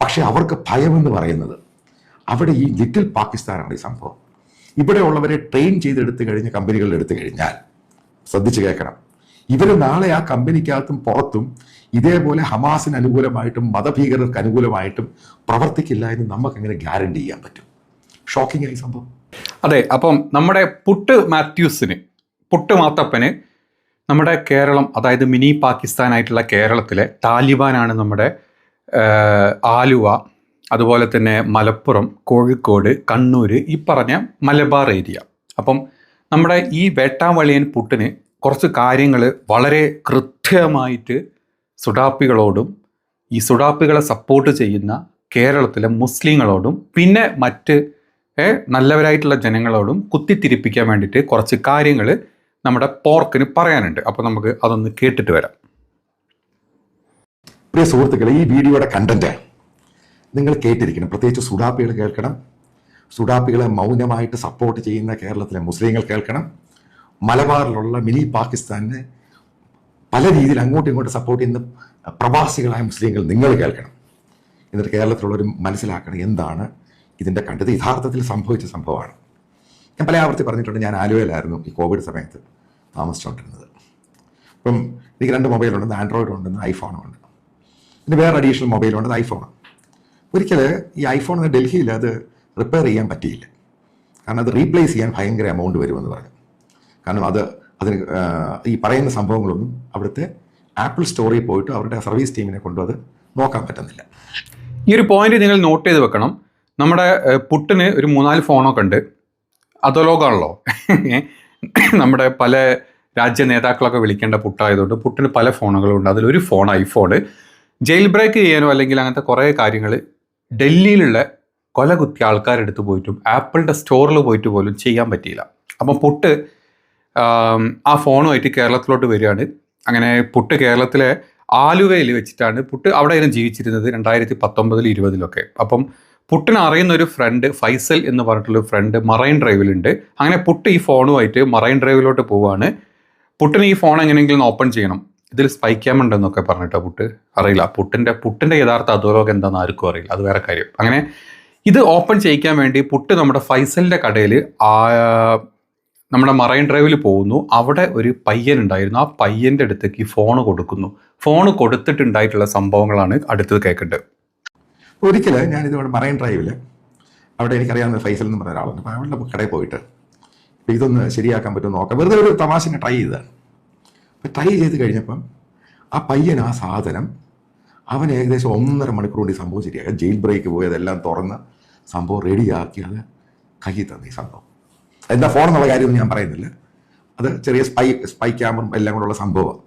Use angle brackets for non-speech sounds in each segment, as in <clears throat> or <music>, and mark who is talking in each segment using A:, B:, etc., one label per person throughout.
A: പക്ഷെ അവർക്ക് ഭയമെന്ന് പറയുന്നത് അവിടെ ഈ ലിറ്റിൽ പാകിസ്ഥാനാണ് ഈ സംഭവം. ഇവിടെ ഉള്ളവരെ ട്രെയിൻ ചെയ്തെടുത്ത് കഴിഞ്ഞ കമ്പനികളിൽ എടുത്തു കഴിഞ്ഞാൽ ശ്രദ്ധിച്ചു കേൾക്കണം ഇവർ നാളെ ആ കമ്പനിക്കകത്തും പുറത്തും ഇതേപോലെ ഹമാസിന് അനുകൂലമായിട്ടും മതഭീകരർക്ക് അനുകൂലമായിട്ടും പ്രവർത്തിക്കില്ല എന്ന് നമുക്ക് എങ്ങനെ ഗ്യാരണ്ടി ചെയ്യാൻ പറ്റും? ഷോക്കിംഗ് ആയി സംഭവം.
B: അതെ അപ്പം നമ്മുടെ പുട്ട് മാത്യൂസിന് പുട്ട് മാത്തപ്പന് നമ്മുടെ കേരളം അതായത് മിനി പാകിസ്ഥാനായിട്ടുള്ള കേരളത്തിലെ താലിബാനാണ് നമ്മുടെ ആലുവ അതുപോലെ തന്നെ മലപ്പുറം കോഴിക്കോട് കണ്ണൂർ ഈ പറഞ്ഞ മലബാർ ഏരിയ. അപ്പം നമ്മുടെ ഈ വേട്ടാവളിയൻ പുട്ടിന് കുറച്ച് കാര്യങ്ങൾ വളരെ കൃത്യമായിട്ട് സുഡാപ്പികളോടും ഈ സുഡാപ്പികളെ സപ്പോർട്ട് ചെയ്യുന്ന കേരളത്തിലെ മുസ്ലിങ്ങളോടും പിന്നെ മറ്റ് നല്ലവരായിട്ടുള്ള ജനങ്ങളോടും കുത്തിത്തിരിപ്പിക്കാൻ വേണ്ടിയിട്ട് കുറച്ച് കാര്യങ്ങൾ നമ്മുടെ പോർക്കിന് പറയാനുണ്ട്. അപ്പോൾ നമുക്ക് അതൊന്ന് കേട്ടിട്ട് വരാം.
A: പ്രിയ സുഹൃത്തുക്കളെ ഈ വീഡിയോയുടെ കണ്ടന്റ് നിങ്ങൾ കേട്ടിരിക്കണം. പ്രത്യേകിച്ച് സുഡാപ്പികൾ കേൾക്കണം. സുഡാപ്പികളെ മൗനമായിട്ട് സപ്പോർട്ട് ചെയ്യുന്ന കേരളത്തിലെ മുസ്ലിങ്ങൾ കേൾക്കണം. മലബാറിലുള്ള മിനി പാകിസ്ഥാനെ പല രീതിയിൽ അങ്ങോട്ടും ഇങ്ങോട്ടും സപ്പോർട്ട് ചെയ്യുന്ന പ്രവാസികളായ മുസ്ലിങ്ങൾ നിങ്ങൾ കേൾക്കണം. എന്നിട്ട് കേരളത്തിലുള്ളവർ മനസ്സിലാക്കണം എന്താണ് ഇതിന്റെ കണ്ടത്. യഥാർത്ഥത്തിൽ സംഭവിച്ച സംഭവമാണ്. ഞാൻ പല ആവർത്തി പറഞ്ഞിട്ടുണ്ട്. ഞാൻ ആലുവയിലായിരുന്നു ഈ കോവിഡ് സമയത്ത് താമസിച്ചുകൊണ്ടിരുന്നത്. അപ്പം എനിക്ക് രണ്ട് മൊബൈലുണ്ട് ആൻഡ്രോയിഡ് ഉണ്ട് ഐഫോണും ഉണ്ട്. പിന്നെ വേറെ അഡീഷണൽ മൊബൈലുണ്ട് ഐഫോണാണ് ഒരിക്കൽ ഈ ഐഫോൺ ഡൽഹിയിൽ അത് റിപ്പയർ ചെയ്യാൻ പറ്റിയില്ല. കാരണം അത് റീപ്ലേസ് ചെയ്യാൻ ഭയങ്കര എമൗണ്ട് വരുമെന്ന് പറഞ്ഞു. കാരണം അത് അതിന് ഈ പറയുന്ന സംഭവങ്ങളൊന്നും അവിടുത്തെ ആപ്പിൾ സ്റ്റോറിൽ പോയിട്ട് അവരുടെ സർവീസ് ടീമിനെ കൊണ്ടും അത് നോക്കാൻ പറ്റുന്നില്ല.
B: ഈ ഒരു പോയിന്റ് നിങ്ങൾ നോട്ട് ചെയ്ത് വെക്കണം. നമ്മുടെ പുട്ടിന് ഒരു മൂന്നാൽ ഫോണൊക്കെ ഉണ്ട്. അതോലോകാണല്ലോ നമ്മുടെ പല രാജ്യ നേതാക്കളൊക്കെ വിളിക്കേണ്ട പുട്ടായതുകൊണ്ട് പുട്ടിന് പല ഫോണുകളുണ്ട് അതിലൊരു ഫോൺ ഐഫോൺ ജയിൽ ബ്രേക്ക് ചെയ്യാനോ അല്ലെങ്കിൽ അങ്ങനത്തെ കുറേ കാര്യങ്ങൾ ഡൽഹിയിലുള്ള കൊല കുത്തിയ ആൾക്കാരെടുത്ത് പോയിട്ടും ആപ്പിളിന്റെ സ്റ്റോറിൽ പോയിട്ട് പോലും ചെയ്യാൻ പറ്റിയില്ല. അപ്പം പുട്ട് ആ ഫോണുമായിട്ട് കേരളത്തിലോട്ട് വരികയാണ്. അങ്ങനെ പുട്ട് കേരളത്തിലെ ആലുവയിൽ വെച്ചിട്ടാണ് പുട്ട് അവിടെയായിരുന്നു ജീവിച്ചിരുന്നത് രണ്ടായിരത്തി പത്തൊമ്പതിൽ ഇരുപതിലൊക്കെ. അപ്പം പുട്ടിന് അറിയുന്ന ഒരു ഫ്രണ്ട് ഫൈസൽ എന്ന് പറഞ്ഞിട്ടുള്ള ഫ്രണ്ട് മറൈൻ ഡ്രൈവിലുണ്ട്. അങ്ങനെ പുട്ട് ഈ ഫോണുമായിട്ട് മറൈൻ ഡ്രൈവിലോട്ട് പോവുകയാണ് പുട്ടിന് ഈ ഫോൺ എങ്ങനെയെങ്കിലും ഓപ്പൺ ചെയ്യണം. ഇതിൽ സ്പൈ ക്യാം ഉണ്ടെന്നൊക്കെ പറഞ്ഞിട്ടോ പുട്ട്? അറിയില്ല. പുട്ടിന്റെ പുട്ടിന്റെ യഥാർത്ഥ അധോലോകം എന്താണെന്ന് ആർക്കും അറിയില്ല. അത് വേറെ കാര്യം. അങ്ങനെ ഇത് ഓപ്പൺ ചെയ്യിക്കാൻ വേണ്ടി പുട്ട് നമ്മുടെ ഫൈസലിന്റെ കടയിൽ നമ്മുടെ മറൈൻ ഡ്രൈവിൽ പോകുന്നു. അവിടെ ഒരു പയ്യൻ ഉണ്ടായിരുന്നു. ആ പയ്യന്റെ അടുത്തേക്ക് ഫോൺ കൊടുക്കുന്നു. ഫോൺ കൊടുത്തിട്ടുണ്ടായിട്ടുള്ള സംഭവങ്ങളാണ് അടുത്തത് കേൾക്കേണ്ടത്
A: ഞാൻ ഇതുപോലെ മറൈൻ ഡ്രൈവിൽ അവിടെ എനിക്കറിയാവുന്ന ഫൈസൽ എന്ന് പറഞ്ഞ ഒരാളുണ്ട്. അപ്പോൾ അവളുടെ കടയിൽ പോയിട്ട് ഇതൊന്ന് ശരിയാക്കാൻ പറ്റുമെന്ന് നോക്കാം. വെറുതെ ഒരു തമാശനെ ട്രൈ ചെയ്തതാണ്. ട്രൈ ചെയ്ത് കഴിഞ്ഞപ്പം ആ പയ്യൻ ആ സാധനം അവൻ ഏകദേശം ഒന്നര മണിക്കൂർ കൊണ്ട് ഈ സംഭവം ശരിയാക്കി ജയിൽ ബ്രേക്ക് പോയി അതെല്ലാം തുറന്ന് സംഭവം റെഡിയാക്കി അത് കയ്യിൽ തന്നെ ഈ സംഭവം. എന്താ ഫോൺ എന്നുള്ള കാര്യമൊന്നും ഞാൻ പറയുന്നില്ല. അത് ചെറിയ സ്പൈ സ്പൈ ക്യാമറും എല്ലാം കൂടെയുള്ള സംഭവമാണ്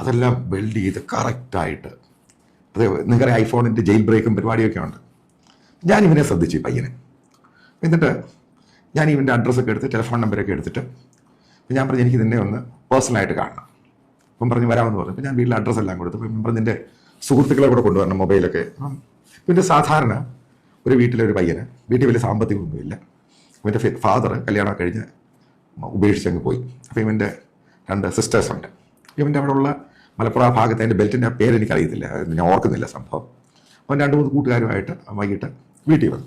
A: അതെല്ലാം വെൽഡ് ചെയ്ത് കറക്റ്റായിട്ട് അത് നിങ്ങളുടെ ഐഫോണിന്റെ ജയിൽ ബ്രേക്കും പരിപാടിയൊക്കെ ഉണ്ട്. ഞാൻ ഇവനെ ശ്രദ്ധിച്ചു പയ്യനെ. എന്നിട്ട് ഞാൻ ഇവന്റെ അഡ്രസ്സൊക്കെ എടുത്ത് ടെലിഫോൺ നമ്പരൊക്കെ എടുത്തിട്ട് ഞാൻ പറഞ്ഞു എനിക്ക് നിന്നെ ഒന്ന് പേഴ്സണലായിട്ട് കാണണം. അപ്പം പറഞ്ഞ് വരാമെന്ന് പറഞ്ഞു. അപ്പം ഞാൻ വീട്ടിലെ അഡ്രസ്സ് എല്ലാം കൊടുത്തു. അപ്പം പറഞ്ഞു നിന്റെ സുഹൃത്തുക്കളെ കൂടെ കൊണ്ടുവരണം മൊബൈലൊക്കെ അപ്പം പിന്നെ സാധാരണ ഒരു വീട്ടിലെ ഒരു പയ്യന് വീട്ടിൽ വലിയ സാമ്പത്തികമൊന്നുമില്ല ഇവന്റെ ഫാദർ കല്യാണം കഴിഞ്ഞ് ഉപേക്ഷിച്ചങ്ങ് പോയി. അപ്പം ഇവന്റെ രണ്ട് സിസ്റ്റേഴ്സ് ഉണ്ട്. ഇവന്റെ അവിടെ ഉള്ള മലപ്പുറം ആ ഭാഗത്ത് അതിന്റെ ബെൽറ്റിന്റെ ആ പേര് എനിക്കറിയത്തില്ല. ഞാൻ ഓർക്കുന്നില്ല സംഭവം. അവൻ രണ്ട് മൂന്ന് കൂട്ടുകാരുമായിട്ട് വൈകിട്ട് വീട്ടിൽ വന്നു.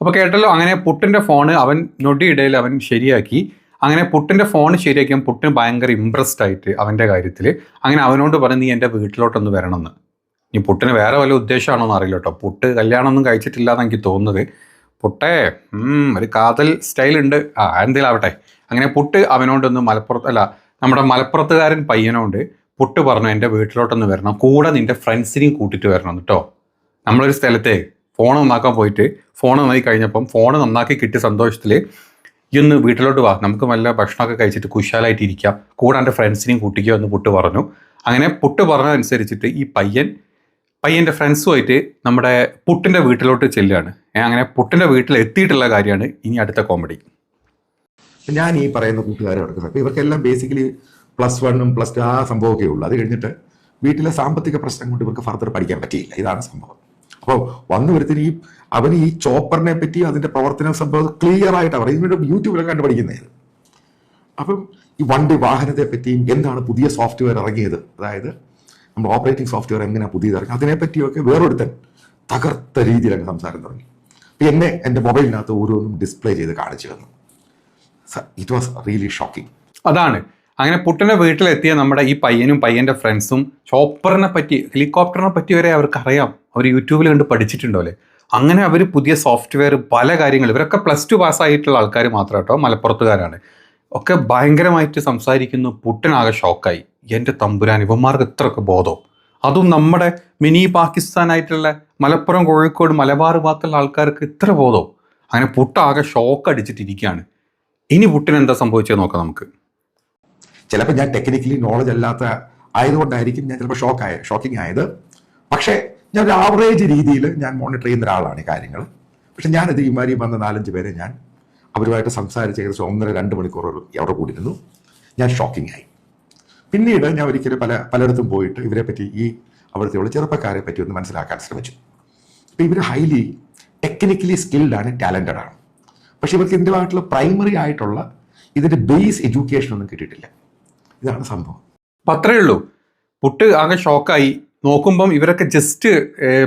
B: അപ്പോൾ കേട്ടല്ലോ അങ്ങനെ പുട്ടിന്റെ ഫോണ് അവൻ നൊടിയിടയിൽ അവൻ ശരിയാക്കി. അങ്ങനെ പുട്ടിന്റെ ഫോൺ ശരിയാക്കിയാൽ പുട്ടിന് ഭയങ്കര ഇമ്പ്രസ്ഡ് ആയിട്ട് അവന്റെ കാര്യത്തിൽ അങ്ങനെ അവനോട് പറഞ്ഞ് നീ എന്റെ വീട്ടിലോട്ടൊന്ന് വരണമെന്ന് ഇനി പുട്ടിന് വേറെ വല്ല ഉദ്ദേശമാണോ എന്ന് അറിയില്ല കേട്ടോ. പുട്ട് കല്യാണമൊന്നും കഴിച്ചിട്ടില്ല എന്ന് എനിക്ക് തോന്നുന്നത്. പുട്ടേ ഒരു കാതൽ സ്റ്റൈലുണ്ട് ആ എന്തെങ്കിലും ആവട്ടെ. അങ്ങനെ പുട്ട് അവനോടൊന്ന് മലപ്പുറത്ത് അല്ല നമ്മുടെ മലപ്പുറത്തുകാരൻ പയ്യനോട് പുട്ട് പറഞ്ഞു എന്റെ വീട്ടിലോട്ടൊന്ന് വരണം. കൂടെ നിന്റെ ഫ്രണ്ട്സിനെയും കൂട്ടിയിട്ട് വരണം കേട്ടോ നമ്മളൊരു സ്ഥലത്തെ ഫോൺ നന്നാക്കാൻ പോയിട്ട് ഫോൺ നന്നായി കഴിഞ്ഞപ്പം ഫോൺ നന്നാക്കി കിട്ടിയ സന്തോഷത്തിൽ ഈ ഒന്ന് വീട്ടിലോട്ട് വാ നമുക്ക് നല്ല ഭക്ഷണമൊക്കെ കഴിച്ചിട്ട് കുശാലായിട്ട് ഇരിക്കാം. കൂടെ എന്റെ ഫ്രണ്ട്സിനെയും കൂട്ടിക്കോ എന്ന് പുട്ട് പറഞ്ഞു. അങ്ങനെ പുട്ട് പറഞ്ഞതനുസരിച്ചിട്ട് ഈ പയ്യൻ പയ്യന്റെ ഫ്രണ്ട്സുമായിട്ട് നമ്മുടെ പുട്ടിന്റെ വീട്ടിലോട്ട് ചെല്ലുകയാണ്. അങ്ങനെ പുട്ടിന്റെ വീട്ടിൽ എത്തിയിട്ടുള്ള കാര്യമാണ് ഇനി അടുത്ത കോമഡി
A: ഞാൻ ഈ പറയുന്ന കൂട്ടുകാരെ എടുക്കുന്നത് അപ്പോൾ ഇവർക്കെല്ലാം ബേസിക്കലി പ്ലസ് വണ്ണും പ്ലസ് ടു ആ സംഭവമൊക്കെ ഉള്ളൂ. അത് കഴിഞ്ഞിട്ട് വീട്ടിലെ സാമ്പത്തിക പ്രശ്നം കൊണ്ട് ഇവർക്ക് ഫർദർ പഠിക്കാൻ പറ്റിയില്ല. ഇതാണ് സംഭവം. അപ്പോൾ വന്നു വരുത്തിന് ഈ അവന് ഈ ചോപ്പറിനെ പറ്റി അതിന്റെ പ്രവർത്തന സംഭവം ക്ലിയർ ആയിട്ട് അവർ ഇതിന്റെ യൂട്യൂബിലൊക്കെ കണ്ടുപഠിക്കുന്നത് അപ്പം ഈ വണ്ടി വാഹനത്തെ പറ്റിയും എന്താണ് പുതിയ സോഫ്റ്റ്വെയർ ഇറങ്ങിയത്? അതായത് നമ്മൾ ഓപ്പറേറ്റിംഗ് സോഫ്റ്റ്വെയർ എങ്ങനെയാണ് പുതിയത് ഇറങ്ങി? അതിനെപ്പറ്റിയൊക്കെ വേറൊരുത്തൻ തകർത്ത രീതിയിൽ അങ്ങ് സംസാരം തുടങ്ങി. അപ്പം എന്നെ എന്റെ മൊബൈലിനകത്ത് ഓരോന്നും ഡിസ്പ്ലേ ചെയ്ത് കാണിച്ചു തന്നു. ഇറ്റ് വാസ് റിയലി ഷോക്കിംഗ്
B: അതാണ്. അങ്ങനെ പുട്ടിന്റെ വീട്ടിലെത്തിയ നമ്മുടെ ഈ പയ്യനും പയ്യന്റെ ഫ്രണ്ട്സും ചോപ്പറിനെ പറ്റി ഹെലികോപ്റ്ററിനെ പറ്റി വരെ അവർക്ക് അറിയാം അവർ യൂട്യൂബിൽ കണ്ട് പഠിച്ചിട്ടുണ്ടോ അല്ലേ? അങ്ങനെ അവർ പുതിയ സോഫ്റ്റ്വെയർ പല കാര്യങ്ങൾ ഇവരൊക്കെ പ്ലസ് ടു പാസ്സായിട്ടുള്ള ആൾക്കാർ മാത്രം കേട്ടോ മലപ്പുറത്തുകാരാണ്. ഒക്കെ ഭയങ്കരമായിട്ട് സംസാരിക്കുന്നു പുട്ടനാകെ ഷോക്കായി എന്റെ തമ്പുരാൻ ഇവന്മാർക്ക് ഇത്രയൊക്കെ ബോധം. അതും നമ്മുടെ മിനി പാകിസ്ഥാനായിട്ടുള്ള മലപ്പുറം കോഴിക്കോട് മലബാർ ഭാഗത്തുള്ള ആൾക്കാർക്ക് ഇത്ര ബോധവും അങ്ങനെ പുട്ടാകെ ഷോക്ക് അടിച്ചിട്ടിരിക്കുകയാണ്. ഇനി പുട്ടിന് എന്താ സംഭവിച്ചത് നോക്കാം നമുക്ക്.
A: ചിലപ്പോൾ ഞാൻ ടെക്നിക്കലി നോളജ് അല്ലാത്ത ആയതുകൊണ്ടായിരിക്കും ഞാൻ ചിലപ്പോൾ ഷോക്ക് ആയ ഷോക്കിംഗ് ആയത്. പക്ഷേ ഞാൻ ഒരു ആവറേജ് രീതിയിൽ ഞാൻ മോണിറ്റർ ചെയ്യുന്ന ഒരാളാണ് ഈ കാര്യങ്ങൾ. പക്ഷെ ഞാനത് ഇമാരി വന്ന നാലഞ്ച് പേരെ ഞാൻ അവരുമായിട്ട് സംസാരിച്ച് ഏകദേശം ഒന്നര രണ്ട് മണിക്കൂർ അവിടെ കൂടിയിരുന്നു. ഞാൻ ഷോക്കിംഗ് ആയി. പിന്നീട് ഞാൻ ഒരിക്കലും പല പലയിടത്തും പോയിട്ട് ഇവരെ പറ്റി ഈ അവിടുത്തെയുള്ള ചെറുപ്പക്കാരെ പറ്റി ഒന്ന് മനസ്സിലാക്കാൻ ശ്രമിച്ചു. അപ്പോൾ ഇവർ ഹൈലി ടെക്നിക്കലി സ്കിൽഡ് ആണ് ടാലന്റഡ് ആണ്. പക്ഷെ ഇവർക്ക് ഇതിന്റെതായിട്ടുള്ള പ്രൈമറി ആയിട്ടുള്ള ഇതിന്റെ ബേസ് എഡ്യൂക്കേഷൻ ഒന്നും കിട്ടിയിട്ടില്ല. ഇതാണ് സംഭവം.
B: അപ്പം അത്രയേ ഉള്ളൂ. പുട്ട് ആകെ ഷോക്കായി. നോക്കുമ്പം ഇവരൊക്കെ ജസ്റ്റ്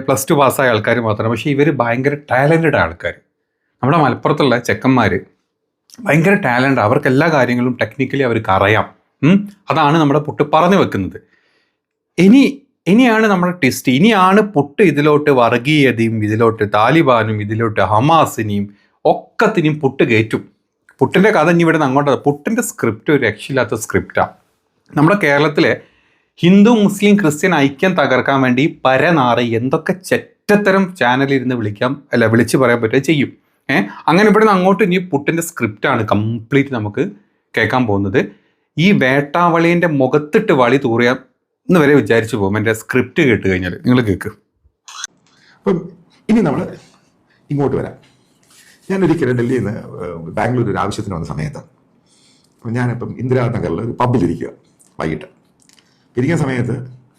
B: പ്ലസ് ടു പാസ്സായ ആൾക്കാർ മാത്രമാണ് പക്ഷേ ഇവർ ഭയങ്കര ടാലന്റഡ് ആൾക്കാർ നമ്മുടെ മലപ്പുറത്തുള്ള ചെക്കന്മാർ ഭയങ്കര ടാലന്റ് അവർക്ക് എല്ലാ കാര്യങ്ങളും ടെക്നിക്കലി അവർക്ക് അറിയാം. അതാണ് നമ്മുടെ പുട്ട് പറഞ്ഞു വെക്കുന്നത്. ഇനി ഇനിയാണ് നമ്മുടെ ട്വിസ്റ്റ് ഇനിയാണ് പുട്ട് ഇതിലോട്ട് വർഗീയതയും ഇതിലോട്ട് താലിബാനും ഇതിലോട്ട് ഹമാസിനെയും ഒക്കത്തിനെയും പുട്ട് കയറ്റും. പുട്ടിന്റെ കഥ ഇനി ഇവിടെ നിന്ന് അങ്ങോട്ട് പുട്ടിന്റെ സ്ക്രിപ്റ്റ് ഒരു രക്ഷയില്ലാത്ത സ്ക്രിപ്റ്റാണ് നമ്മുടെ കേരളത്തിലെ ഹിന്ദു മുസ്ലിം ക്രിസ്ത്യൻ ഐക്യം തകർക്കാൻ വേണ്ടി പരനാറ് എന്തൊക്കെ ചെറ്റത്തരം ചാനലിൽ ഇരുന്ന് വിളിക്കാം അല്ല വിളിച്ച് പറയാൻ പറ്റുക ചെയ്യും. ഏഹ് അങ്ങനെ ഇവിടെ നിന്ന് അങ്ങോട്ട് ഇനി പുട്ടിന്റെ സ്ക്രിപ്റ്റാണ് കംപ്ലീറ്റ് നമുക്ക് കേൾക്കാൻ പോകുന്നത്. ഈ വേട്ടാവളിന്റെ മുഖത്തിട്ട് വളി തൂറിയാം എന്ന് വരെ വിചാരിച്ചു പോകും എന്റെ സ്ക്രിപ്റ്റ് കേട്ട് കഴിഞ്ഞാൽ നിങ്ങൾ കേൾക്ക്
A: അപ്പം ഇനി നമ്മൾ ഇങ്ങോട്ട് വരാം. ഞാൻ ഒരിക്കലും ഡൽഹിയിൽ നിന്ന് ബാംഗ്ലൂർ ഒരു ആവശ്യത്തിന് വന്ന സമയത്ത് അപ്പം ഞാനിപ്പം ഇന്ദിരാനഗറിൽ ഒരു പബ്ബിലിരിക്കുക വൈകിട്ട്. ഇരിക്കുന്ന സമയത്ത്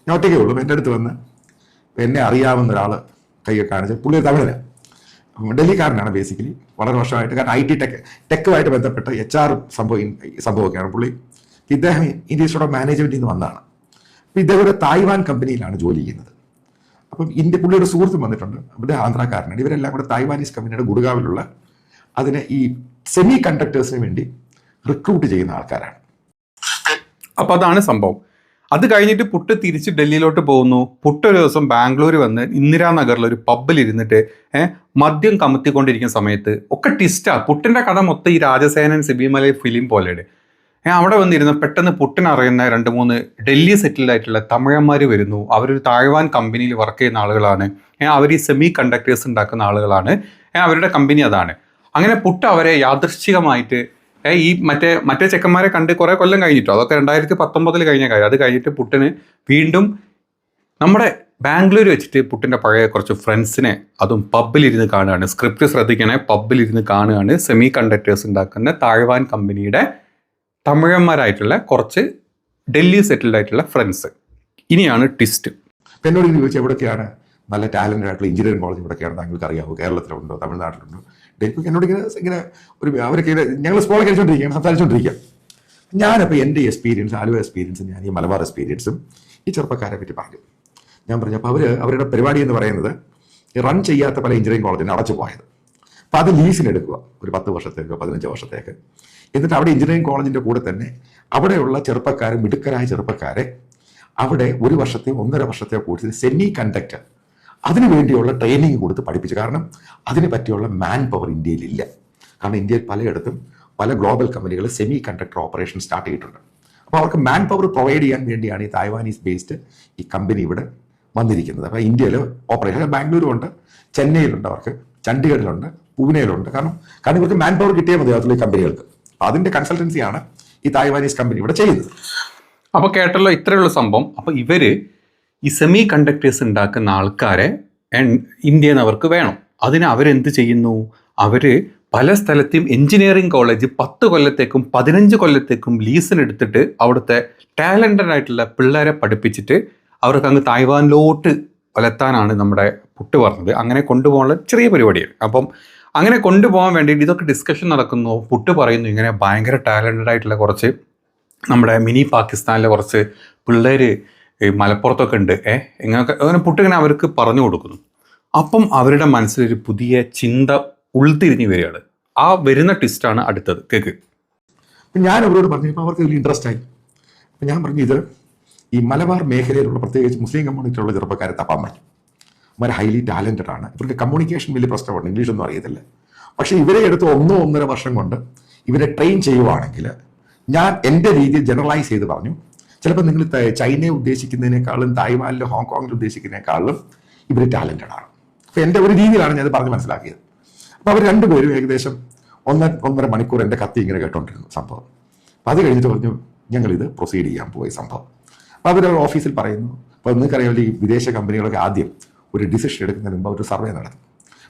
A: ഞാൻ ഒറ്റയ്ക്കേ ഉള്ളൂ. എന്റെ അടുത്ത് വന്ന് എന്നെ അറിയാവുന്ന ഒരാൾ കൈയൊക്കെ കാണിച്ച് പുള്ളി അപ്പം ഡൽഹിക്കാരനാണ് ബേസിക്കലി വളരെ വർഷമായിട്ട് കാരണം ഐ ടി ടെക് ടെക്കുമായിട്ട് ബന്ധപ്പെട്ട് എച്ച് ആർ സംഭവം സംഭവമൊക്കെയാണ് പുള്ളി. ഇദ്ദേഹം ഇൻഡസ്ട്രിയുടെ മാനേജ്മെന്റിൽ നിന്ന് വന്നതാണ്. അപ്പം ഇദ്ദേഹം ഒരു തായ്വാൻ കമ്പനിയിലാണ് ജോലി ചെയ്യുന്നത്. അപ്പം ഇന്ത്യ പുള്ളിയുടെ സുഹൃത്തും വന്നിട്ടുണ്ട്. അവിടെ ആന്ധ്രാക്കാരനാണ്. ഇവരെല്ലാം കൂടെ തായ്വാനീസ് കമ്പനിയുടെ ഗുഡ്ഗാവിലുള്ള അതിനെ ഈ സെമി കണ്ടക്ടേഴ്സിന് വേണ്ടി റിക്രൂട്ട് ചെയ്യുന്ന ആൾക്കാരാണ്.
B: അപ്പോൾ അതാണ് സംഭവം. അത് കഴിഞ്ഞിട്ട് പുട്ട് തിരിച്ച് ഡൽഹിയിലോട്ട് പോകുന്നു. പുട്ട് ഒരു ദിവസം ബാംഗ്ലൂർ വന്ന് ഇന്ദിരാനഗറിൽ ഒരു ഏഹ് മദ്യം കമത്തിക്കൊണ്ടിരിക്കുന്ന സമയത്ത് ഒക്കെ ടിസ്റ്റാ പുട്ടിന്റെ കഥ മൊത്തം ഈ രാജസേനൻ സിബിമല ഫിലിം പോലെയാണ്. അവിടെ വന്നിരുന്ന പെട്ടെന്ന് പുട്ടിനറിയുന്ന രണ്ട് മൂന്ന് ഡൽഹി സെറ്റിൽഡ് ആയിട്ടുള്ള തമിഴന്മാർ വരുന്നു. അവരൊരു താഴ്വാൻ കമ്പനിയിൽ വർക്ക് ചെയ്യുന്ന ആളുകളാണ്. അവർ ഈ സെമി കണ്ടക്ടേഴ്സ് ഉണ്ടാക്കുന്ന ആളുകളാണ്. അവരുടെ കമ്പനി അതാണ്. അങ്ങനെ പുട്ട് അവരെ യാദൃശ്ചികമായിട്ട് ഈ മറ്റേ മറ്റേ ചെക്കന്മാരെ കണ്ട് കുറെ കൊല്ലം കഴിഞ്ഞിട്ടോ? അതൊക്കെ രണ്ടായിരത്തി പത്തൊമ്പതിൽ കഴിഞ്ഞ കാര്യം. അത് കഴിഞ്ഞിട്ട് പുട്ടിന് വീണ്ടും നമ്മുടെ ബാംഗ്ലൂർ വെച്ചിട്ട് പുട്ടിന്റെ പഴയ കുറച്ച് ഫ്രണ്ട്സിനെ അതും പബ്ബിലിരുന്ന് കാണുകയാണ്. സ്ക്രിപ്റ്റ് ശ്രദ്ധിക്കണേ പബ്ബിലിരുന്ന് കാണുകയാണ് സെമി കണ്ടക്ടേഴ്സ് ഉണ്ടാക്കുന്ന താഴ്വാൻ കമ്പനിയുടെ തമിഴന്മാരായിട്ടുള്ള കുറച്ച് ഡൽഹി സെറ്റിൽഡ് ആയിട്ടുള്ള ഫ്രണ്ട്സ് ഇനിയാണ് ട്വിസ്റ്റ്
A: എന്നോട് ചോദിച്ചാൽ എവിടെയൊക്കെയാണ് നല്ല ടാലന്റഡ് ആയിട്ടുള്ള എഞ്ചിനീയറിംഗ് കോളേജ് ഇവിടെയൊക്കെയാണ് താങ്കൾക്ക് അറിയാമോ കേരളത്തിലുണ്ടോ? തമിഴ്നാട്ടിലുണ്ടോ? ഡൽഹി എന്നോട് ഇങ്ങനെ ഇങ്ങനെ ഒരു അവരൊക്കെ ഞങ്ങൾ സ്മോൾ കഴിച്ചുകൊണ്ടിരിക്കുകയാണ് സംസാരിച്ചുകൊണ്ടിരിക്കുക ഞാനപ്പോൾ എന്റെ എക്സ്പീരിയൻസ് ആലുവ എക്സ്പീരിയൻസും ഞാൻ ഈ മലബാർ എക്സ്പീരിയൻസും ഈ ചെറുപ്പക്കാരെ പറ്റി പറഞ്ഞു. ഞാൻ പറഞ്ഞു അപ്പോൾ അവർ അവരുടെ പരിപാടി എന്ന് പറയുന്നത് റൺ ചെയ്യാത്ത പല എഞ്ചിനീയറിംഗ് കോളേജിന് അടച്ചു പോയത്. അപ്പോൾ അത് ലീസിനെടുക്കുക ഒരു പത്ത് വർഷത്തേക്ക് പതിനഞ്ച് വർഷത്തേക്ക്. എന്നിട്ട് അവിടെ എഞ്ചിനീയറിംഗ് കോളേജിന്റെ കൂടെ തന്നെ അവിടെയുള്ള ചെറുപ്പക്കാരെ മിടുക്കരായ ചെറുപ്പക്കാരെ അവിടെ ഒരു വർഷത്തെ ഒന്നര വർഷത്തെ കോഴ്സിൽ സെമി കണ്ടക്ടർ അതിനു വേണ്ടിയുള്ള ട്രെയിനിങ് കൊടുത്ത് പഠിപ്പിച്ചു. കാരണം അതിനെ പറ്റിയുള്ള മാൻ പവർ ഇന്ത്യയിലില്ല. കാരണം ഇന്ത്യയിൽ പലയിടത്തും പല ഗ്ലോബൽ കമ്പനികൾ സെമി കണ്ടക്ടർ ഓപ്പറേഷൻ സ്റ്റാർട്ട് ചെയ്തിട്ടുണ്ട്. അപ്പോൾ അവർക്ക് മാൻ പവർ പ്രൊവൈഡ് ചെയ്യാൻ വേണ്ടിയാണ് ഈ തായ്വാനീസ് ബേസ്ഡ് ഈ കമ്പനി ഇവിടെ വന്നിരിക്കുന്നത്. അപ്പോൾ ഇന്ത്യയിൽ ഓപ്പറേഷൻ ബാംഗ്ലൂരും ഉണ്ട് ചെന്നൈയിലുണ്ട് അവർക്ക് ചണ്ഡീഗഡിലുണ്ട് പൂനെയിലുണ്ട്. കാരണം കാരണം ഇവർക്ക് മാൻ പവർ കിട്ടിയേ മതി ഈ കമ്പനികൾക്ക് അപ്പോൾ അതിന്റെ കൺസൾട്ടൻസിയാണ് ഈ തായ്വാനീസ് കമ്പനി ഇവിടെ ചെയ്യുന്നത്.
B: അപ്പോൾ കേട്ടല്ലോ ഇത്രയുള്ള സംഭവം. അപ്പോൾ ഇവർ ഈ സെമി കണ്ടക്ടേഴ്സ് ഉണ്ടാക്കുന്ന ആൾക്കാരെ ഇന്ത്യയിൽ നിന്ന് അവർക്ക് വേണം. അതിന് അവരെന്ത് ചെയ്യുന്നു? അവർ പല സ്ഥലത്തെയും എഞ്ചിനീയറിംഗ് കോളേജ് പത്ത് കൊല്ലത്തേക്കും പതിനഞ്ച് കൊല്ലത്തേക്കും ലീസിനെടുത്തിട്ട് അവിടുത്തെ ടാലന്റഡ് ആയിട്ടുള്ള പിള്ളേരെ പഠിപ്പിച്ചിട്ട് അവർക്ക് അങ്ങ് തായ്വാനിലോട്ട് വലത്താനാണ് നമ്മുടെ പുട്ട് പറഞ്ഞത്. അങ്ങനെ കൊണ്ടുപോകാനുള്ള ചെറിയ പരിപാടിയാണ്. അപ്പം അങ്ങനെ കൊണ്ടുപോകാൻ വേണ്ടിയിട്ട് ഇതൊക്കെ ഡിസ്കഷൻ നടക്കുന്നു. പുട്ട് പറയുന്നു ഇങ്ങനെ ഭയങ്കര ടാലന്റഡ് ആയിട്ടുള്ള കുറച്ച് നമ്മുടെ മിനി പാകിസ്ഥാനിലെ കുറച്ച് പിള്ളേർ മലപ്പുറത്തൊക്കെ ഉണ്ട്. ഏഹ് ഇങ്ങനൊക്കെ അങ്ങനെ പുട്ടിങ്ങനെ അവർക്ക് പറഞ്ഞു കൊടുക്കുന്നു. അപ്പം അവരുടെ മനസ്സിലൊരു പുതിയ ചിന്ത ഉൾത്തിരിഞ്ഞ് വരികയാണ്. ആ വരുന്ന ട്വിസ്റ്റാണ് അടുത്തത്. കേക്ക്.
A: ഞാൻ അവരോട് പറഞ്ഞു അവർക്ക് വലിയ ഇൻട്രസ്റ്റ് ആയി. അപ്പം ഞാൻ പറഞ്ഞു ഇത് ഈ മലബാർ മേഖലയിലുള്ള പ്രത്യേകിച്ച് മുസ്ലിം കമ്മ്യൂണിറ്റിയുള്ള ചെറുപ്പക്കാരെ തപ്പാൻ പറഞ്ഞു. അവർ ഹൈലി ടാലന്റഡ് ആണ്. ഇവർക്ക് കമ്മ്യൂണിക്കേഷൻ വലിയ പ്രശ്നമുണ്ട്. ഇംഗ്ലീഷൊന്നും അറിയത്തില്ല. പക്ഷേ ഇവരെ എടുത്ത് ഒന്നോ ഒന്നര വർഷം കൊണ്ട് ഇവരെ ട്രെയിൻ ചെയ്യുവാണെങ്കിൽ ഞാൻ എന്റെ രീതിയിൽ ജനറലൈസ് ചെയ്ത് പറഞ്ഞു. ചിലപ്പോൾ നിങ്ങൾ ചൈനയെ ഉദ്ദേശിക്കുന്നതിനേക്കാളും തായ്വാനിൽ ഹോങ്കോങ്ങിൽ ഉദ്ദേശിക്കുന്നതിനേക്കാളും ഇവർ ടാലന്റഡ് ആണ്. അപ്പോൾ എന്റെ ഒരു രീതിയിലാണ് ഞാൻ പറഞ്ഞ് മനസ്സിലാക്കിയത്. അപ്പോൾ അവർ രണ്ടുപേരും ഏകദേശം ഒന്ന ഒന്നര മണിക്കൂർ എന്റെ കത്തി ഇങ്ങനെ കേട്ടോണ്ടിരുന്നു സംഭവം. അപ്പോൾ അത് കഴിഞ്ഞിട്ട് പറഞ്ഞു ഞങ്ങളിത് പ്രൊസീഡ് ചെയ്യാൻ പോയി സംഭവം. അപ്പോൾ അവർ ഓഫീസിൽ പറയുന്നു. അപ്പോൾ നിങ്ങൾക്കറിയാമല്ലോ ഈ വിദേശ കമ്പനികളൊക്കെ ആദ്യം ഒരു ഡിസിഷൻ എടുക്കുന്നതിന് മുമ്പ് ഒരു സർവേ നടത്തും.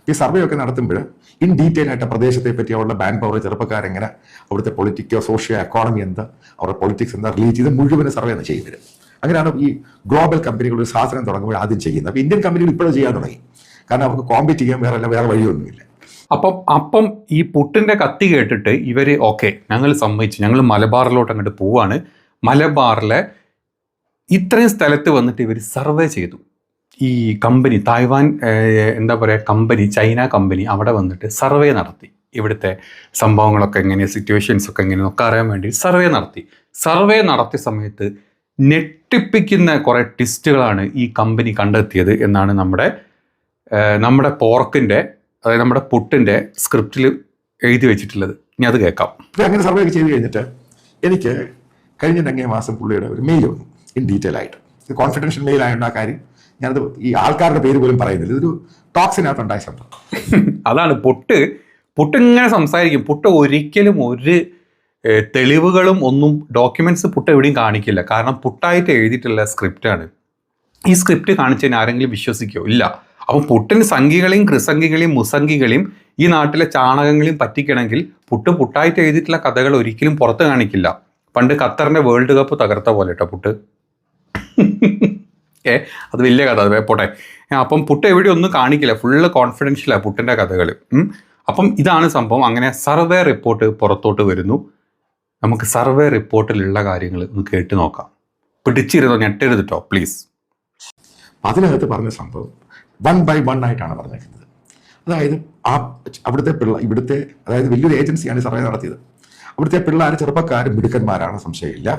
A: ഈ സർവേ ഒക്കെ നടത്തുമ്പോൾ ഇൻ ഡീറ്റെയിൽ ആയിട്ട് പ്രദേശത്തെ പറ്റി അവരുടെ ബാങ്ക് പവർ ചെറുപ്പക്കാരെങ്ങനെ അവിടുത്തെ പൊളിറ്റിക്കോ സോഷ്യോ എക്കോണമി എന്താ അവരുടെ പൊളിറ്റിക്സ് എന്താ റിലീജ് ചെയ്ത് മുഴുവൻ സർവേ ആണ് ചെയ്യുന്നത് അങ്ങനെയാണ് ഈ ഗ്ലോബൽ കമ്പനികൾ ഒരു സാധനം തുടങ്ങുമ്പോൾ ആദ്യം ചെയ്യുന്നത്. അപ്പോൾ ഇന്ത്യൻ കമ്പനികൾ ഇപ്പോഴും ചെയ്യാൻ തുടങ്ങി. കാരണം അവർക്ക് കോമ്പീറ്റ് ചെയ്യാൻ വേറെ വേറെ വഴിയൊന്നുമില്ല.
B: അപ്പം അപ്പം ഈ പുട്ടിന്റെ കത്തി കേട്ടിട്ട് ഇവർ ഓക്കെ ഞങ്ങൾ സമ്മതിച്ചു. ഞങ്ങൾ മലബാറിലോട്ട് അങ്ങോട്ട് പോവാണ്. മലബാറിലെ ഇത്രയും സ്ഥലത്ത് വന്നിട്ട് ഇവർ സർവേ ചെയ്തു. ഈ കമ്പനി തായ്വാൻ എന്താ പറയുക കമ്പനി ചൈന കമ്പനി അവിടെ വന്നിട്ട് സർവേ നടത്തി. ഇവിടുത്തെ സംഭവങ്ങളൊക്കെ എങ്ങനെയാണ് സിറ്റുവേഷൻസ് ഒക്കെ എങ്ങനെയൊക്കെ അറിയാൻ വേണ്ടി സർവേ നടത്തി. സർവേ നടത്തിയ സമയത്ത് ഞെട്ടിപ്പിക്കുന്ന കുറേ ട്വിസ്റ്റുകളാണ് ഈ കമ്പനി കണ്ടെത്തിയത് എന്നാണ് നമ്മുടെ നമ്മുടെ പോർക്കിന്റെ അതായത് നമ്മുടെ പുട്ടിന്റെ സ്ക്രിപ്റ്റിൽ എഴുതി വെച്ചിട്ടുള്ളത്. ഇനി അത് കേൾക്കാം.
A: അങ്ങനെ സർവേ ഒക്കെ ചെയ്ത് കഴിഞ്ഞിട്ട് എനിക്ക് കഴിഞ്ഞ രംഗേ മാസം പുള്ളിയുടെ ഒരു മെയിൽ വന്നു. ഇൻ ഡീറ്റെയിൽ ആയിട്ട്. കോൺഫിഡൻഷ്യൽ മെയിൽ ആയതുകൊണ്ട് ആ കാര്യം. ഞാനത് ഈ ആൾക്കാരുടെ പേര് പോലും പറയുന്നില്ല. ഇതൊരു ടോക്സിനകത്തുണ്ടായ ശബ്ദം.
B: അതാണ് പൊട്ട്. പുട്ട് ഇങ്ങനെ സംസാരിക്കും. പുട്ട് ഒരിക്കലും ഒരു തെളിവുകളും ഒന്നും ഡോക്യുമെന്റ്സ് പുട്ട് എവിടെയും കാണിക്കില്ല. കാരണം പുട്ടായിട്ട് എഴുതിയിട്ടുള്ള സ്ക്രിപ്റ്റാണ്. ഈ സ്ക്രിപ്റ്റ് കാണിച്ചതിന് ആരെങ്കിലും വിശ്വസിക്കോ? ഇല്ല. അപ്പം പുട്ടിന് സംഘികളെയും കൃസംഗികളെയും മുസംഗികളെയും ഈ നാട്ടിലെ ചാണകങ്ങളെയും പറ്റിക്കണമെങ്കിൽ പുട്ട് പുട്ടായിട്ട് എഴുതിയിട്ടുള്ള കഥകൾ ഒരിക്കലും പുറത്ത് കാണിക്കില്ല. പണ്ട് ഖത്തറിന്റെ വേൾഡ് കപ്പ് തകർത്ത പോലെ കേട്ടോ പുട്ട്. ഏ അത് വലിയ കഥ അത് പോട്ടെ. അപ്പം പുട്ട് എവിടെ ഒന്നും കാണിക്കില്ല ഫുള്ള് കോൺഫിഡൻഷ്യലാണ് പുട്ടിന്റെ കഥകൾ അപ്പം ഇതാണ് സംഭവം. അങ്ങനെ സർവേ റിപ്പോർട്ട് പുറത്തോട്ട് വരുന്നു. നമുക്ക് സർവേ റിപ്പോർട്ടിലുള്ള കാര്യങ്ങൾ ഒന്ന് കേട്ട് നോക്കാം. പിടിച്ചിരുന്നോ ഞെട്ടരുതിട്ടോ പ്ലീസ്
A: അതിനകത്ത് പറഞ്ഞ സംഭവം വൺ ബൈ വൺ ആയിട്ടാണ് പറഞ്ഞേക്കുന്നത്. അതായത് ആ അവിടുത്തെ പിള്ള ഇവിടുത്തെ അതായത് വലിയൊരു ഏജൻസിയാണ് സർവേ നടത്തിയത്. അവിടുത്തെ പിള്ളേർ ചെറുപ്പക്കാരും മിടുക്കന്മാരാണ് സംശയമില്ല.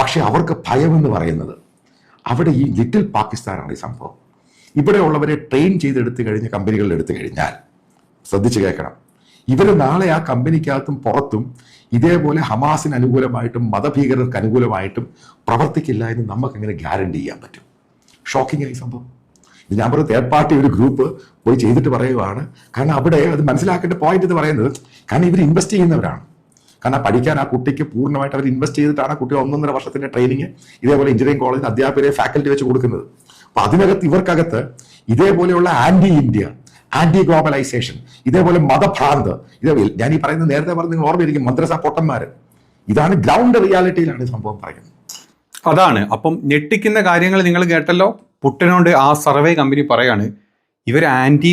A: പക്ഷെ അവർക്ക് ഭയമെന്ന് പറയുന്നത് അവിടെ ഈ ലിറ്റിൽ പാകിസ്ഥാനാണ് ഈ സംഭവം. ഇവിടെ ഉള്ളവരെ ട്രെയിൻ ചെയ്തെടുത്ത് കഴിഞ്ഞ കമ്പനികളിൽ എടുത്തു കഴിഞ്ഞാൽ ശ്രദ്ധിച്ചു കേൾക്കണം. ഇവർ നാളെ ആ കമ്പനിക്കകത്തും പുറത്തും ഇതേപോലെ ഹമാസിന് അനുകൂലമായിട്ടും മതഭീകരർക്ക് അനുകൂലമായിട്ടും പ്രവർത്തിക്കില്ല എന്ന് നമുക്ക് എങ്ങനെ ഗ്യാരണ്ടി ചെയ്യാൻ പറ്റും. ഷോക്കിംഗ് ആയി സംഭവം. ഞാൻ പറഞ്ഞ തേർഡ് പാർട്ടി ഒരു ഗ്രൂപ്പ് പോയി ചെയ്തിട്ട് പറയുവാണ്. കാരണം അവിടെ അത് മനസ്സിലാക്കേണ്ട പോയിന്റ് എന്ന് പറയുന്നത് കാരണം ഇവർ ഇൻവെസ്റ്റ് ചെയ്യുന്നവരാണ്. കാരണം പഠിക്കാൻ ആ കുട്ടിക്ക് പൂർണമായിട്ട് അവർ ഇൻവെസ്റ്റ് ചെയ്തിട്ടാണ് കുട്ടി ഒന്നൊന്നര വർഷത്തിന്റെ ട്രെയിനിങ് ഇതേപോലെ എഞ്ചിനീയറിംഗ് കോളേജിൽ അധ്യാപകരെ ഫാക്കൽറ്റി വെച്ച് കൊടുക്കുന്നത്. അപ്പൊ അതിനകത്ത് ഇവർക്കകത്ത് ഇതേപോലെയുള്ള ആന്റി ഇന്ത്യ ആന്റി ഗ്ലോബലൈസേഷൻ ഇതേപോലെ മതഭ്രാന്ത് ഇതേ ഞാൻ ഈ പറയുന്നത് നേരത്തെ പറഞ്ഞ നിങ്ങൾ ഓർമ്മയിരിക്കും മദ്രസ പൊട്ടന്മാര്. ഇതാണ് ഗ്രൗണ്ട് റിയാലിറ്റിയിലാണ് സംഭവം പറയുന്നത്.
B: അതാണ്. അപ്പം ഞെട്ടിക്കുന്ന കാര്യങ്ങൾ നിങ്ങൾ കേട്ടല്ലോ. പുട്ടനോണ്ട് ആ സർവേ കമ്പനി പറയാണ് ഇവർ ആന്റി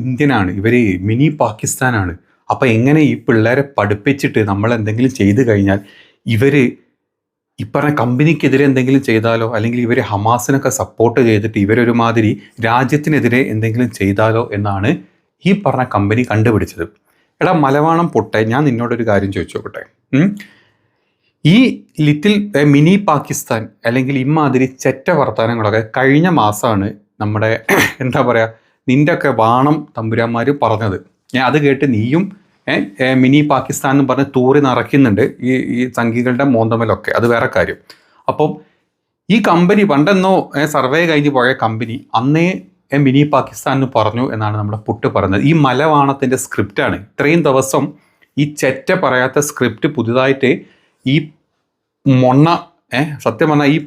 B: ഇന്ത്യനാണ് ഇവർ മിനി പാകിസ്ഥാനാണ്. അപ്പം എങ്ങനെ ഈ പിള്ളേരെ പഠിപ്പിച്ചിട്ട് നമ്മൾ എന്തെങ്കിലും ചെയ്തു കഴിഞ്ഞാൽ ഇവർ ഈ പറഞ്ഞ കമ്പനിക്കെതിരെ എന്തെങ്കിലും ചെയ്താലോ അല്ലെങ്കിൽ ഇവർ ഹമാസിനൊക്കെ സപ്പോർട്ട് ചെയ്തിട്ട് ഇവരൊരുമാതിരി രാജ്യത്തിനെതിരെ എന്തെങ്കിലും ചെയ്താലോ എന്നാണ് ഈ പറഞ്ഞ കമ്പനി കണ്ടുപിടിച്ചത്. എടാ മലവാണം പൊട്ടെ ഞാൻ നിന്നോടൊരു കാര്യം ചോദിച്ചു നോക്കട്ടെ ഈ ലിറ്റിൽ മിനി പാകിസ്ഥാൻ അല്ലെങ്കിൽ ഇമാതിരി ചെറ്റ വർത്തമാനങ്ങളൊക്കെ കഴിഞ്ഞ മാസമാണ് നമ്മുടെ <clears throat> എന്താ പറയുക നിന്റെയൊക്കെ വാണം തമ്പുരാന്മാർ പറഞ്ഞത്. അത് കേട്ട് നീയും മിനി പാകിസ്ഥാൻ എന്ന് പറഞ്ഞ് തൂറി നിറയ്ക്കുന്നുണ്ട് ഈ ഈ സംഘികളുടെ മോന്തമലൊക്കെ അത് വേറെ കാര്യം. അപ്പം ഈ കമ്പനി പണ്ടെന്നോ സർവേ കഴിഞ്ഞ് പോയ കമ്പനി അന്നേ മിനി പാകിസ്ഥാൻ എന്ന് പറഞ്ഞു എന്നാണ് നമ്മുടെ പുട്ട് പറഞ്ഞത് ഈ മലവാണത്തിന്റെ സ്ക്രിപ്റ്റാണ് ഇത്രയും ദിവസം ഈ ചെറ്റ പറയാത്ത സ്ക്രിപ്റ്റ് പുതുതായിട്ട് ഈ മൊണ്ണ സത്യം പറഞ്ഞാൽ ഈ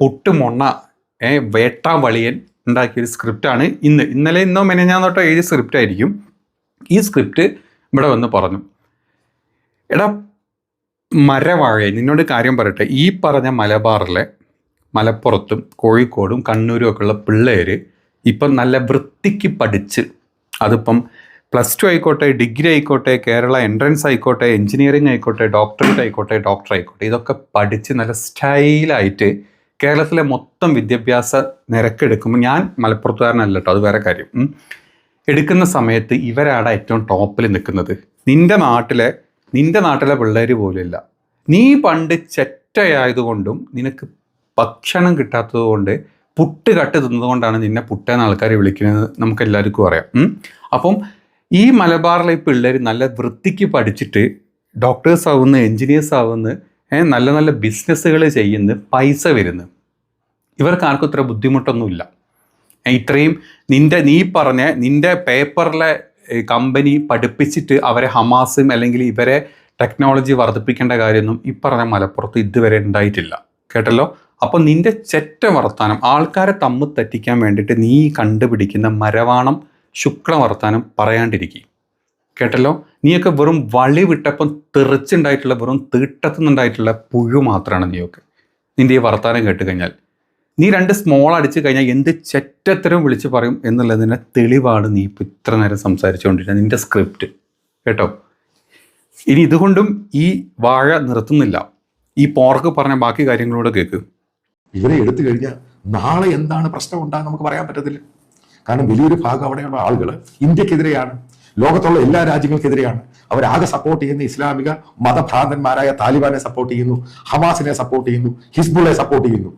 B: പുട്ട് മൊണ്ണ വേട്ടാവളിയൻ ഉണ്ടാക്കിയൊരു സ്ക്രിപ്റ്റാണ് ഇന്ന്. ഇന്നലെ ഇന്നോ മെനഞ്ഞാന്നോട്ടോ ഏഴ് സ്ക്രിപ്റ്റ് ആയിരിക്കും. ഈ സ്ക്രിപ്റ്റ് ഇവിടെ വന്ന് പറഞ്ഞു. എടാ മരവാഴ നിന്നോട് കാര്യം പറയട്ടെ. ഈ പറഞ്ഞ മലബാറിലെ മലപ്പുറത്തും കോഴിക്കോടും കണ്ണൂരും ഒക്കെ ഉള്ള പിള്ളേർ ഇപ്പം നല്ല വൃത്തിക്ക് പഠിച്ച് അതിപ്പം പ്ലസ് ടു ആയിക്കോട്ടെ ഡിഗ്രി ആയിക്കോട്ടെ കേരള എൻട്രൻസ് ആയിക്കോട്ടെ എഞ്ചിനീയറിംഗ് ആയിക്കോട്ടെ ഡോക്ടറേറ്റ് ആയിക്കോട്ടെ ഡോക്ടർ ആയിക്കോട്ടെ ഇതൊക്കെ പഠിച്ച് നല്ല സ്റ്റൈലായിട്ട് കേരളത്തിലെ മൊത്തം വിദ്യാഭ്യാസ നിരക്കെടുക്കുമ്പോൾ ഞാൻ മലപ്പുറത്തുകാരനല്ല കേട്ടോ അത് വേറെ കാര്യം. എടുക്കുന്ന സമയത്ത് ഇവരാണ് ഏറ്റവും ടോപ്പിൽ നിൽക്കുന്നത്. നിന്റെ നാട്ടിലെ നിന്റെ നാട്ടിലെ പിള്ളേർ പോലില്ല നീ പണ്ട് ചെറ്റയായതുകൊണ്ടും നിനക്ക് ഭക്ഷണം കിട്ടാത്തത് കൊണ്ട് പുട്ട് കട്ട് തിന്നതുകൊണ്ടാണ് നിന്നെ പുട്ടെന്ന ആൾക്കാരെ വിളിക്കുന്നത് നമുക്ക് എല്ലാവർക്കും അറിയാം. അപ്പം ഈ മലബാറിലെ പിള്ളേർ നല്ല വൃത്തിക്ക് പഠിച്ചിട്ട് ഡോക്ടേഴ്സ് ആവുന്നു എൻജിനീയേഴ്സ് ആവുന്നു നല്ല നല്ല ബിസിനസ്സുകൾ ചെയ്യുന്നു പൈസ വരുന്നു. ഇവർക്ക് ആർക്കും ഇത്ര ബുദ്ധിമുട്ടൊന്നുമില്ല. ഇത്രയും നിന്റെ നീ പറഞ്ഞ നിന്റെ പേപ്പറിലെ കമ്പനി പഠിപ്പിച്ചിട്ട് അവരെ ഹമാസും അല്ലെങ്കിൽ ഇവരെ ടെക്നോളജി വർദ്ധിപ്പിക്കേണ്ട കാര്യമൊന്നും ഈ പറഞ്ഞ മലപ്പുറത്ത് ഇതുവരെ ഉണ്ടായിട്ടില്ല. കേട്ടല്ലോ? അപ്പോൾ നിന്റെ ചെറ്റ വർത്താനം ആൾക്കാരെ തമ്മിൽ തെറ്റിക്കാൻ വേണ്ടിയിട്ട് നീ കണ്ടുപിടിക്കുന്ന മരവാണം ശുക്ല വർത്താനം പറയാണ്ടിരിക്കും. കേട്ടല്ലോ? നീയൊക്കെ വെറും വളി വിട്ടപ്പം തെറിച്ചുണ്ടായിട്ടുള്ള വെറും തീട്ടത്തുനിന്നുണ്ടായിട്ടുള്ള പുഴു മാത്രമാണ് നീയൊക്കെ. നിന്റെ ഈ വർത്താനം കേട്ട് കഴിഞ്ഞാൽ നീ രണ്ട് സ്മോൾ അടിച്ചു കഴിഞ്ഞാൽ എന്ത് ചെറ്റത്തരം വിളിച്ച് പറയും എന്നുള്ളതിന്റെ തെളിവാണ് നീ ഇപ്പം ഇത്ര നേരം സംസാരിച്ചുകൊണ്ടിരുന്നത് നിന്റെ സ്ക്രിപ്റ്റ് കേട്ടോ? ഇനി ഇതുകൊണ്ടും ഈ വാഴ നിർത്തുന്നില്ല. ഈ പോർക്ക് പറഞ്ഞ ബാക്കി കാര്യങ്ങളൂടെ കേൾക്ക്
A: ഇവരെ എടുത്തു കഴിഞ്ഞാൽ നാളെ എന്താണ് പ്രശ്നം ഉണ്ടാകുന്ന നമുക്ക് പറയാൻ പറ്റത്തില്ല. കാരണം വലിയൊരു ഭാഗം അവിടെയുള്ള ആളുകൾ ഇന്ത്യക്കെതിരെയാണ്. ലോകത്തുള്ള എല്ലാ രാജ്യങ്ങൾക്കെതിരെയാണ്. അവരാകെ സപ്പോർട്ട് ചെയ്യുന്ന ഇസ്ലാമിക മതഭ്രാന്തന്മാരായ താലിബാനെ സപ്പോർട്ട് ചെയ്യുന്നു ഹമാസിനെ സപ്പോർട്ട് ചെയ്യുന്നു ഹിസ്ബുള്ളെ സപ്പോർട്ട് ചെയ്യുന്നു.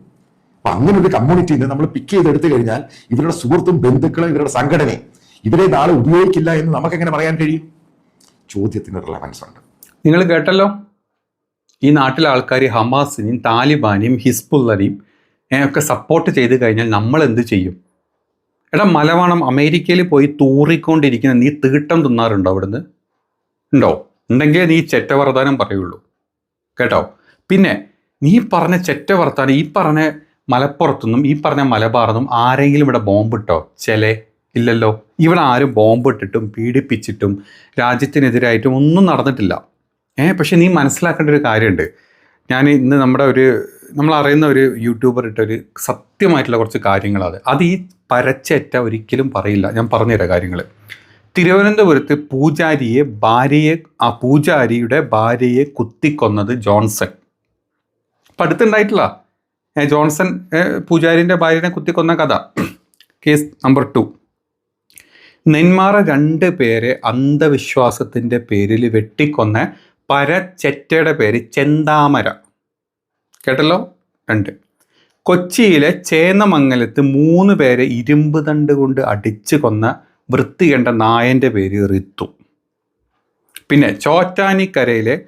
A: അപ്പൊ അങ്ങനെ ഒരു കമ്മ്യൂണിറ്റിനെ നമ്മൾ പിക്ക് ചെയ്തെടുത്തു കഴിഞ്ഞാൽ ഇവരുടെ സുഹൃത്തും ബന്ധുക്കളും ഇവരുടെ സംഘടനയും ഇവരെ നാളെ ഉപയോഗിക്കില്ല എന്ന് നമുക്ക് എങ്ങനെ പറയാൻ കഴിയും? ചോദ്യത്തിന് റിലവൻസ് ഉണ്ട്.
B: നിങ്ങൾ കേട്ടല്ലോ? ഈ നാട്ടിലെ ആൾക്കാർ ഹമാസിനെയും താലിബാനെയും ഹിസ്ബുള്ളനെയും ഒക്കെ സപ്പോർട്ട് ചെയ്ത് കഴിഞ്ഞാൽ നമ്മൾ എന്ത് ചെയ്യും? എടാ മലവാണം അമേരിക്കയിൽ പോയി തൂറിക്കൊണ്ടിരിക്കുന്ന നീ തീട്ടം തിന്നാറുണ്ടോ അവിടുന്ന്? ഉണ്ടോ? ഉണ്ടെങ്കിൽ നീ ചെറ്റ വർത്താനം പറയുള്ളൂ. കേട്ടോ? പിന്നെ നീ പറഞ്ഞ ചെറ്റ വർത്താനം ഈ പറഞ്ഞ മലപ്പുറത്തുനിന്നും ഈ പറഞ്ഞ മലബാറിന്നും ആരെങ്കിലും ഇവിടെ ബോംബിട്ടോ ചില? ഇല്ലല്ലോ. ഇവിടെ ആരും ബോംബിട്ടിട്ടും പീഡിപ്പിച്ചിട്ടും രാജ്യത്തിനെതിരായിട്ടും ഒന്നും നടന്നിട്ടില്ല. ഏഹ് പക്ഷെ നീ മനസ്സിലാക്കേണ്ട ഒരു കാര്യമുണ്ട്. ഞാൻ ഇന്ന് നമ്മുടെ ഒരു നമ്മൾ അറിയുന്ന ഒരു യൂട്യൂബർ ഇട്ട ഒരു സത്യമായിട്ടുള്ള കുറച്ച് കാര്യങ്ങളത് അത്. ഈ പരച്ചേറ്റ ഒരിക്കലും പറയില്ല. ഞാൻ പറഞ്ഞുതരാം കാര്യങ്ങൾ തിരുവനന്തപുരത്ത് പൂജാരിയെ ഭാര്യയെ ആ പൂജാരിയുടെ ഭാര്യയെ കുത്തിക്കൊന്നത് ജോൺസൺ. അപ്പം അടുത്തുണ്ടായിട്ടില്ല. ജോൺസൺ പൂജാരിന്റെ ഭാര്യനെ കുത്തിക്കൊന്ന കഥ. Case number two. നെന്മാറ രണ്ട് പേരെ അന്ധവിശ്വാസത്തിന്റെ പേരിൽ വെട്ടിക്കൊന്ന പരച്ചെറ്റയുടെ പേര് ചെന്താമര. കേട്ടല്ലോ? രണ്ട്. കൊച്ചിയിലെ ചേന്നമംഗലത്ത് മൂന്ന് പേരെ ഇരുമ്പ് തണ്ട് കൊണ്ട് അടിച്ചു കൊന്ന വൃത്തികണ്ട നായന്റെ പേര് റിത്തു. പിന്നെ ചോറ്റാനിക്കരയിലെ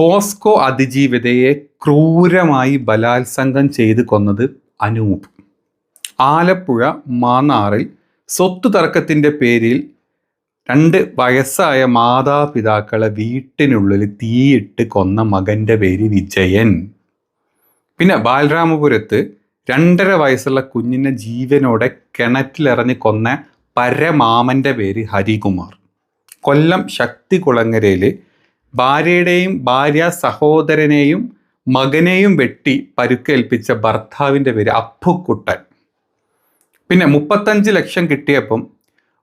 B: പോസ്കോ അതിജീവിതയെ ക്രൂരമായി ബലാത്സംഗം ചെയ്ത് കൊന്നത് അനൂപ്. ആലപ്പുഴ മാന്നാറിൽ സ്വത്ത് തർക്കത്തിന്റെ പേരിൽ രണ്ട് വയസ്സായ മാതാപിതാക്കളെ വീട്ടിനുള്ളിൽ തീയിട്ട് കൊന്ന മകന്റെ പേര് വിജയൻ. പിന്നെ ബാലരാമപുരത്ത് രണ്ടര വയസ്സുള്ള കുഞ്ഞിനെ ജീവനോടെ കിണറ്റിലെറിഞ്ഞ് കൊന്ന പരമാമന്റെ പേര് ഹരികുമാർ. കൊല്ലം ശക്തികുളങ്ങരയിൽ ഭാര്യയുടെയും ഭാര്യ സഹോദരനെയും മകനെയും വെട്ടി പരുക്കേൽപ്പിച്ച ഭർത്താവിന്റെ പേര് അപ്പുക്കുട്ടൻ. പിന്നെ മുപ്പത്തഞ്ച് ലക്ഷം കിട്ടിയപ്പം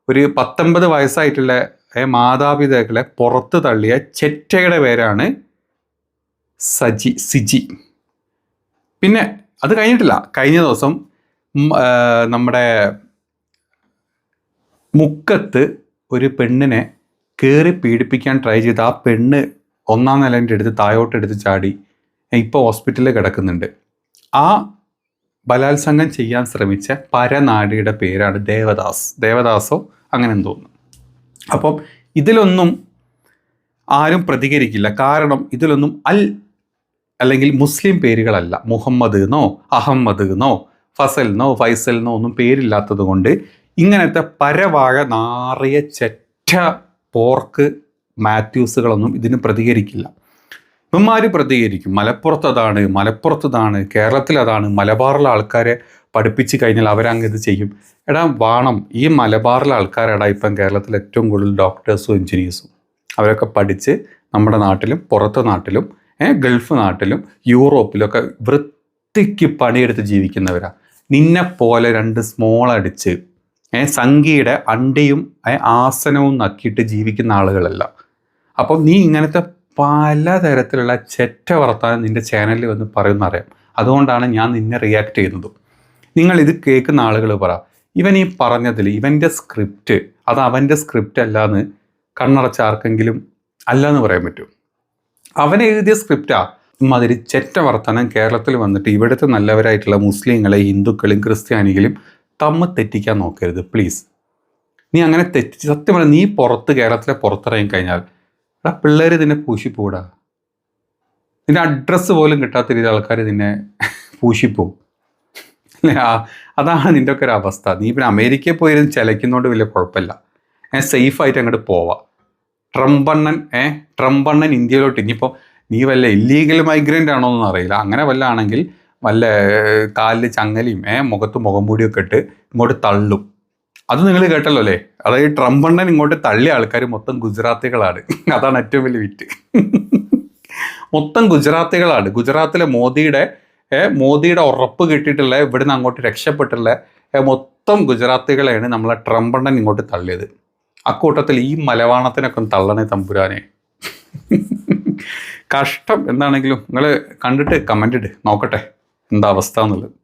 B: ഒരു പത്തൊമ്പത് വയസ്സായിട്ടുള്ള മാതാപിതാക്കളെ പുറത്ത് തള്ളിയ ചെറ്റയുടെ പേരാണ് സജി സിജി. പിന്നെ അത് കഴിഞ്ഞിട്ടില്ല. കഴിഞ്ഞ ദിവസം നമ്മുടെ മുക്കത്ത് ഒരു പെണ്ണിനെ കയറി പീഡിപ്പിക്കാൻ ട്രൈ ചെയ്ത് ആ പെണ്ണ് ഒന്നാം നിലന്റെ അടുത്ത് താഴോട്ട് എടുത്ത് ചാടി ഇപ്പോൾ ഹോസ്പിറ്റലിൽ കിടക്കുന്നുണ്ട്. ആ ബലാത്സംഗം ചെയ്യാൻ ശ്രമിച്ച പരനാടിയുടെ പേരാണ് ദേവദാസ്. ദേവദാസോ അങ്ങനെ തോന്നുന്നു അപ്പം ഇതിലൊന്നും ആരും പ്രതികരിക്കില്ല. കാരണം ഇതിലൊന്നും അൽ അല്ലെങ്കിൽ മുസ്ലിം പേരുകളല്ല. മുഹമ്മദ് എന്നോ അഹമ്മദ് എന്നോ ഫസൽ എന്നോ ഫൈസൽ എന്നോ ഒന്നും പേരില്ലാത്തത് കൊണ്ട് ഇങ്ങനത്തെ പരവാഴ നാറിയ ചെറ്റ പോർക്ക് മാത്യൂസുകളൊന്നും ഇതിന് പ്രതികരിക്കില്ല. ഇവന്മാര് പ്രതികരിക്കും. മലപ്പുറത്ത് അതാണ് മലപ്പുറത്ത് അതാണ് കേരളത്തിൽ അതാണ് മലബാറിലെ ആൾക്കാരെ പഠിപ്പിച്ച് കഴിഞ്ഞാൽ അവരങ്ങ് ഇത് ചെയ്യും. എടാ വാണം. ഈ മലബാറിലെ ആൾക്കാരെടാ ഇപ്പം കേരളത്തിൽ ഏറ്റവും കൂടുതൽ ഡോക്ടേഴ്സും എഞ്ചിനീയേഴ്സും അവരൊക്കെ പഠിച്ച് നമ്മുടെ നാട്ടിലും പുറത്തെ നാട്ടിലും ഗൾഫ് നാട്ടിലും യൂറോപ്പിലൊക്കെ വൃത്തിക്ക് പണിയെടുത്ത് ജീവിക്കുന്നവരാ. നിന്നെ പോലെ രണ്ട് സ്മോൾ അടിച്ച് സംഖ്യയുടെ അണ്ടയും ആസനവും നക്കിയിട്ട് ജീവിക്കുന്ന ആളുകളല്ല. അപ്പം നീ ഇങ്ങനത്തെ പലതരത്തിലുള്ള ചെറ്റ വർത്താനം നിന്റെ ചാനലിൽ വന്ന് പറയുന്ന അറിയാം അതുകൊണ്ടാണ് ഞാൻ നിന്നെ റിയാക്ട് ചെയ്യുന്നത്. നിങ്ങൾ ഇത് കേൾക്കുന്ന ആളുകൾ പറ. ഇവൻ ഈ പറഞ്ഞതിൽ ഇവന്റെ സ്ക്രിപ്റ്റ് അത് അവന്റെ സ്ക്രിപ്റ്റ് അല്ലാന്ന് കണ്ണടച്ച ആർക്കെങ്കിലും അല്ലാന്ന് പറയാൻ പറ്റും. അവൻ എഴുതിയ സ്ക്രിപ്റ്റാ മാതിരി ചെറ്റ വർത്തനം കേരളത്തിൽ വന്നിട്ട് ഇവിടുത്തെ നല്ലവരായിട്ടുള്ള മുസ്ലിങ്ങളെ ഹിന്ദുക്കളും ക്രിസ്ത്യാനികളും തമ്മ തെറ്റിക്കാൻ നോക്കരുത് പ്ലീസ് നീ അങ്ങനെ തെറ്റി സത്യം പറഞ്ഞാൽ നീ പുറത്ത് കേരളത്തിലെ പുറത്തിറങ്ങി കഴിഞ്ഞാൽ എടാ പിള്ളേർ നിന്നെ പൂശിപ്പോടാ നിന്റെ അഡ്രസ്സ് പോലും കിട്ടാത്ത രീതിയിൽ ആൾക്കാർ നിന്നെ <laughs> പൂശിപ്പോവും. അതാണ് നിന്റെ ഒക്കെ ഒരു അവസ്ഥ. നീ പിന്നെ അമേരിക്കയിൽ പോയിരുന്ന് ചിലയ്ക്കുന്നതുകൊണ്ട് വലിയ കുഴപ്പമില്ല. ഏ സേഫായിട്ട് അങ്ങോട്ട് പോവാം. ട്രംപണ്ണൻ ഏ? ട്രംപണ്ണൻ ഇന്ത്യയിലോട്ട്. ഇനിയിപ്പോൾ നീ വല്ല ഇല്ലീഗൽ മൈഗ്രന്റ് ആണോ എന്നൊന്നും അറിയില്ല. അങ്ങനെ വല്ല ആണെങ്കിൽ ഏർ, കാലിൽ ചങ്ങലയും ഏ മുഖത്ത് മുഖംമൂടിയൊക്കെ ഇട്ട് ഇങ്ങോട്ട് തള്ളും. അത് നിങ്ങൾ കേട്ടല്ലോ അല്ലേ? അതായത് ട്രംപണ്ണൻ ഇങ്ങോട്ട് തള്ളിയ ആൾക്കാർ മൊത്തം ഗുജറാത്തികളാണ്. <laughs> അതാണ് ഏറ്റവും വലിയ വിറ്റ്. <laughs> മൊത്തം ഗുജറാത്തികളാണ്. ഗുജറാത്തിലെ മോദിയുടെ മോദിയുടെ ഉറപ്പ് കിട്ടിയിട്ടുള്ള ഇവിടുന്ന് അങ്ങോട്ട് രക്ഷപ്പെട്ടുള്ള മൊത്തം ഗുജറാത്തികളെയാണ് നമ്മളെ ട്രംപണ്ണൻ ഇങ്ങോട്ട് തള്ളിയത്. അക്കൂട്ടത്തിൽ ഈ മലവാണത്തിനൊക്കെ തള്ളണേ തമ്പുരാനെ. <laughs> കഷ്ടം. എന്താണെങ്കിലും നിങ്ങൾ കണ്ടിട്ട് കമന്റ് ഇട്. നോക്കട്ടെ. എന്താ അവസ്ഥ എന്നുള്ളത്